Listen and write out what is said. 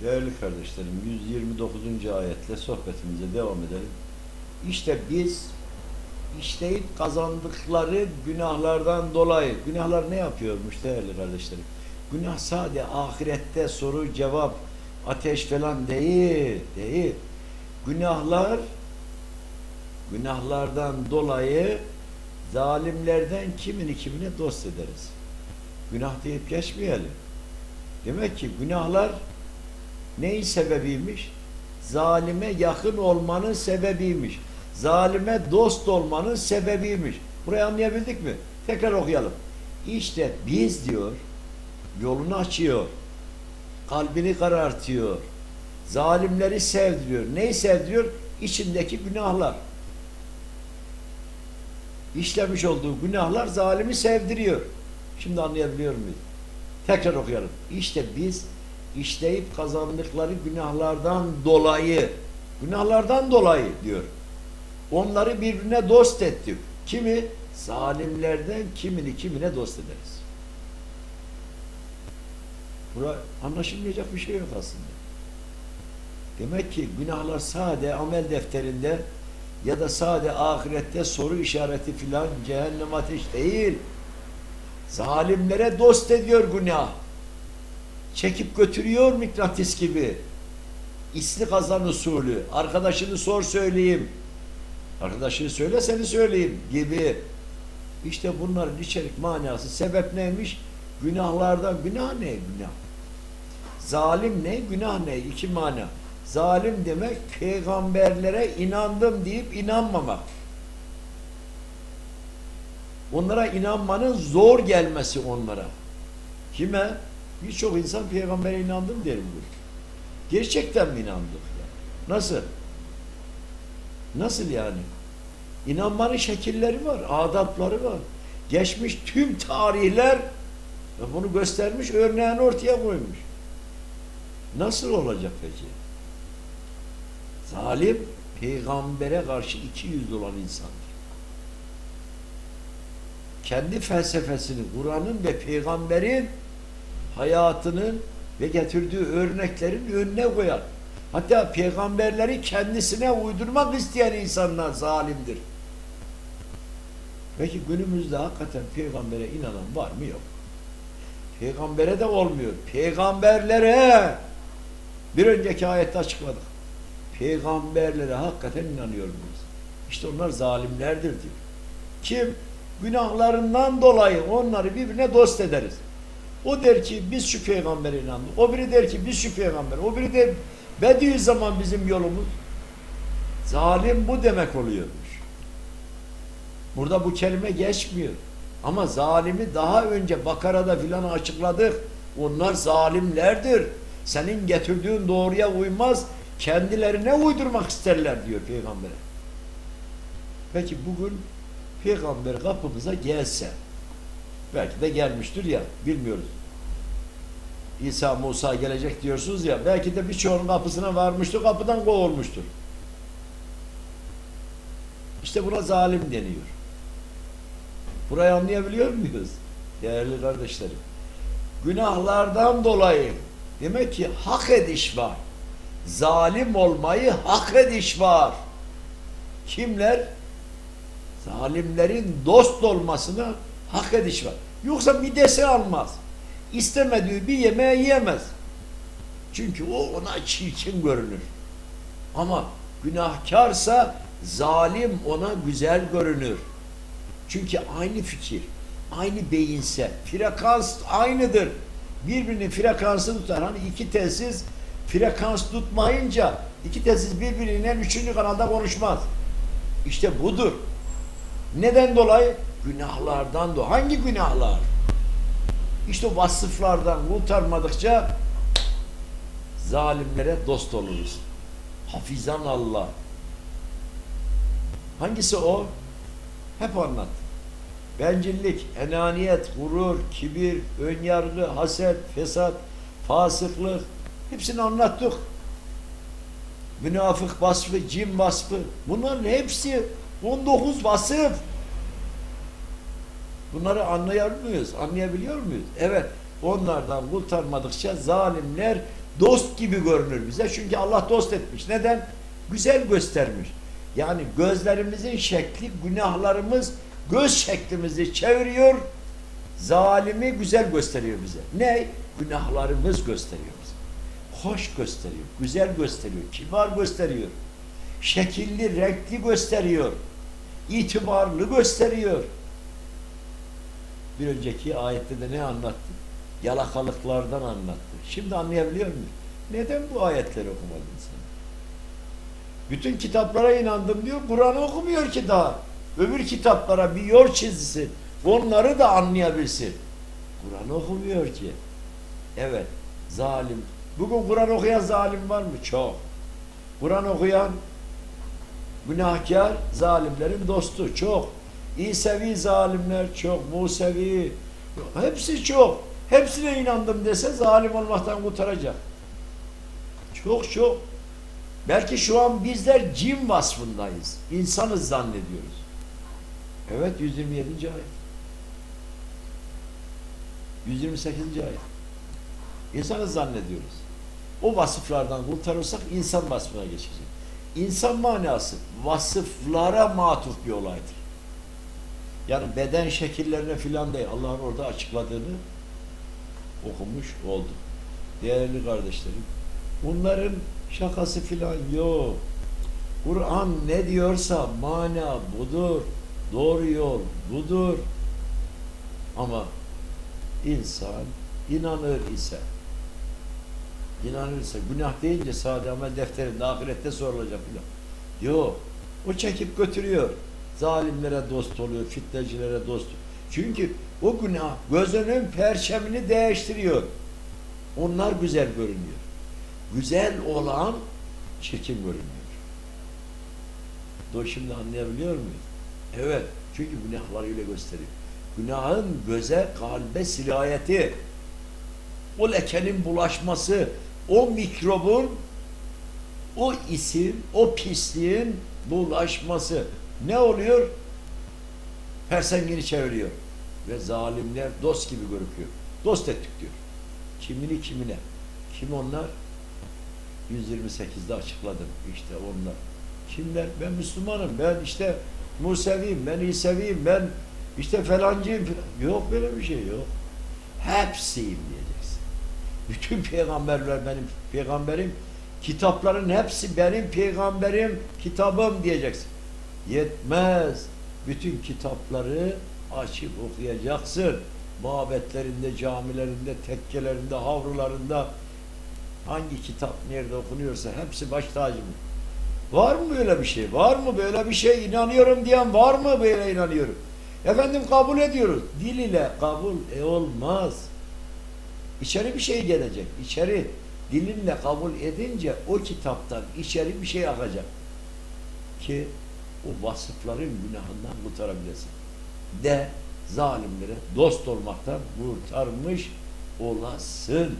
Değerli kardeşlerim, 129. ayetle sohbetimize devam edelim. İşte biz işleyip kazandıkları günahlardan dolayı, günahlar ne yapıyormuş değerli kardeşlerim? Günah sade ahirette soru cevap, ateş falan değil, değil. Günahlar, günahlardan dolayı zalimlerden kimini kimine dost ederiz. Günah deyip geçmeyelim. Demek ki günahlar neyin sebebiymiş? Zalime yakın olmanın sebebiymiş. Zalime dost olmanın sebebiymiş. Burayı anlayabildik mi? Tekrar okuyalım. İşte biz diyor, yolunu açıyor, kalbini karartıyor, zalimleri sevdiriyor. Neyi sevdiriyor? İçindeki günahlar. İşlemiş olduğu günahlar zalimi sevdiriyor. Şimdi anlayabiliyor muyuz? Tekrar okuyalım. İşte biz işleyip kazandıkları günahlardan dolayı, günahlardan dolayı diyor. Onları birbirine dost ettik. Kimi? Zalimlerden kimini kimine dost ederiz. Bura anlaşılmayacak bir şey yok aslında. Demek ki günahlar sade amel defterinde ya da sade ahirette soru işareti filan cehennem ateş değil. Zalimlere dost ediyor günah. Çekip götürüyor mıknatıs gibi. İsli kazan usulü. Arkadaşını sor söyleyeyim. Arkadaşını söyle seni söyleyeyim gibi. İşte bunların içerik manası. Sebep neymiş? Günahlardan. Günah ne? Günah. Zalim ne? Günah ne? İki mana. Zalim demek peygamberlere inandım deyip inanmamak. Onlara inanmanın zor gelmesi onlara. Kime? Birçok insan peygambere inandım derim diyor. Gerçekten mi inandık? Ya? Nasıl? Nasıl yani? İnanmanın şekilleri var, adapları var. Geçmiş tüm tarihler bunu göstermiş, örneğini ortaya koymuş. Nasıl olacak peki? Zalim, peygambere karşı iki yüzlü olan insandır. Kendi felsefesini, Kur'an'ın ve peygamberin hayatının ve getirdiği örneklerin önüne koyar. Hatta peygamberleri kendisine uydurmak isteyen insanlar zalimdir. Peki günümüzde hakikaten peygambere inanan var mı yok? Peygambere de olmuyor. Peygamberlere bir önceki ayette açıkladık. Peygamberlere hakikaten inanıyor muyuz? İşte onlar zalimlerdir diyor. Kim? Günahlarından dolayı onları birbirine dost ederiz. O der ki biz şu peygambere inandık. O biri der ki biz şu peygamber. O biri der Bediüzzaman bizim yolumuz. Zalim bu demek oluyormuş. Burada bu kelime geçmiyor. Ama zalimi daha önce Bakara'da filan açıkladık. Onlar zalimlerdir. Senin getirdiğin doğruya uymaz. Kendilerine uydurmak isterler diyor peygambere. Peki bugün peygamber kapımıza gelse belki de gelmiştir ya bilmiyoruz. İsa Musa gelecek diyorsunuz ya belki de birçoğunun kapısına varmıştır kapıdan kovulmuştur. İşte buna zalim deniyor. Burayı anlayabiliyor muyuz? Değerli kardeşlerim. Günahlardan dolayı demek ki hak ediş var. Zalim olmayı hak ediş var. Kimler? Zalimlerin dost olmasına hak ediş var. Yoksa midesi almaz. İstemediği bir yemeği yiyemez. Çünkü o ona çirkin görünür. Ama günahkarsa zalim ona güzel görünür. Çünkü aynı fikir, aynı beyinse, frekans aynıdır. Birbirinin frekansını tutar. Hani iki telsiz frekans tutmayınca iki telsiz birbirinden üçüncü kanalda konuşmaz. İşte budur. Neden dolayı? Günahlardan dolayı. Hangi günahlar? İşte vasıflardan kurtarmadıkça zalimlere dost oluruz. Hafizan Allah. Hangisi o? Hep anlat. Bencillik, enaniyet, gurur, kibir, önyargı, haset, fesat, fasıklık hepsini anlattık. Münafık vasfı, cin vasfı bunların hepsi 19 vasıf. Bunları anlayabiliyor muyuz? Anlayabiliyor muyuz? Evet. Onlardan kurtarmadıkça zalimler dost gibi görünür bize. Çünkü Allah dost etmiş. Neden? Güzel göstermiş. Yani gözlerimizin şekli, günahlarımız göz şeklimizi çeviriyor. Zalimi güzel gösteriyor bize. Ne? Günahlarımız gösteriyor bize. Hoş gösteriyor, güzel gösteriyor, kibar gösteriyor. Şekilli, renkli gösteriyor. itibarlı gösteriyor. Bir önceki ayette de ne anlattı? Yalakalıklardan anlattı. Şimdi anlayabiliyor muyuz? Neden bu ayetleri okumadın sen? Bütün kitaplara inandım diyor. Kur'an okumuyor ki daha. Öbür kitaplara bir yol çizsin. Onları da anlayabilsin. Kur'an okumuyor ki. Evet. Zalim. Bugün Kur'an okuyan zalim var mı? Çok. Kur'an okuyan günahkar zalimlerin dostu. Çok. İsevi zalimler çok. Musevi. Hepsi çok. Hepsine inandım dese zalim olmaktan kurtaracak. Çok çok. Belki şu an bizler cin vasfındayız. İnsanız zannediyoruz. Evet 127. ayet. 128. ayet. İnsanız zannediyoruz. O vasıflardan kurtarırsak insan vasfına geçecek. İnsan manası vasıflara matuf bir olaydır. Yani beden şekillerine filan değil. Allah'ın orada açıkladığını okumuş olduk. Değerli kardeşlerim, bunların şakası filan yok. Kur'an ne diyorsa mana budur. Doğru yol budur. Ama insan inanır ise inanırsa günah deyince sade amel defterinde ahirette sorulacak filan. Yok. O çekip götürüyor. Zalimlere dost oluyor, fitnecilere dost. Çünkü o günah gözünün perçemini değiştiriyor. Onlar güzel görünüyor. Güzel olan çirkin görünüyor. Doğru şimdi anlayabiliyor muyuz? Evet. Çünkü günahlarıyla gösteriyor. Günahın göze, kalbe sirayeti, o lekenin bulaşması, o mikrobun, o isim, o pisliğin bulaşması ne oluyor? Persengini çeviriyor. Ve zalimler dost gibi görüküyor. Dost ettik diyor. Kimini kimine. Kim onlar? 128'de açıkladım. İşte onlar. Kimler? Ben Müslümanım. Ben işte Museviyim. Ben İseviyim. Ben işte falancıyım. falan. Yok böyle bir şey yok. Hepsiyim diyeceksin. Bütün peygamberler benim peygamberim. Kitapların hepsi benim peygamberim, kitabım diyeceksin. Yetmez. Bütün kitapları açıp okuyacaksın. Mabetlerinde, camilerinde, tekkelerinde, havrularında hangi kitap nerede okunuyorsa hepsi baş tacı mı? Var mı böyle bir şey? Var mı böyle bir şey? İnanıyorum diyen var mı böyle inanıyorum? Efendim kabul ediyoruz. Dil ile kabul e olmaz. İçeri bir şey gelecek. İçeri dilinle kabul edince o kitaptan içeri bir şey akacak. Ki o vasıfların günahından kurtarabilesin. De zalimlere dost olmaktan kurtarmış olasın.